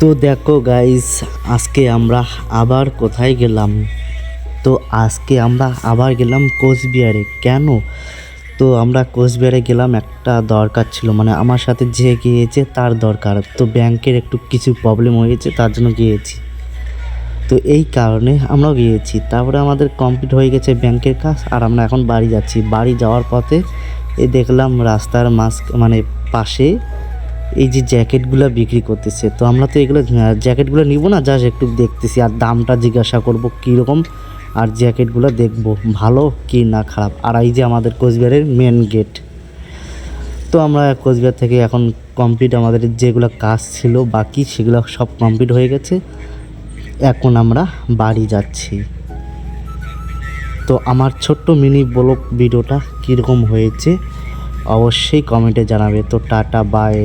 তো দেখো গাইস আজকে আমরা আবার কোথায় গেলাম? তো আজকে আমরা আবার গেলাম কোচবিহারে। কেন? তো আমরা কোচবিহারে গেলাম একটা দরকার ছিল মানে আমার সাথে যে গিয়েছে তার দরকার। তো ব্যাংকের একটু কিছু প্রবলেম হয়েছে তার জন্য গিয়েছি। তো এই কারণে আমরাও গিয়েছি। তারপরে আমাদের কমপ্লিট হয়ে গেছে ব্যাংকের কাজ, আর আমরা এখন বাড়ি যাচ্ছি। বাড়ি যাওয়ার পথে এই দেখলাম রাস্তার মাঝ মানে পাশে এই যে জ্যাকেটগুলো বিক্রি করতেছে, তো আমরা তো এগুলো জ্যাকেটগুলো নিব না, জাস্ট একটু দেখতেছি আর দামটা জিজ্ঞাসা করব কীরকম আর জ্যাকেটগুলো দেখব, ভালো কি না খারাপ। আর এই যে আমাদের কোচবিহারের মেন গেট তো আমরা কোচবিহার থেকে এখন কমপ্লিট আমাদের যেগুলো কাজ ছিল, বাকি সেগুলো সব কমপ্লিট হয়ে গেছে। এখন আমরা বাড়ি যাচ্ছি। তো আমার ছোট্ট মিনি ব্লগ ভিডিওটা কীরকম হয়েছে অবশ্যই কমেন্টে জানাবে। তো টাটা বাই।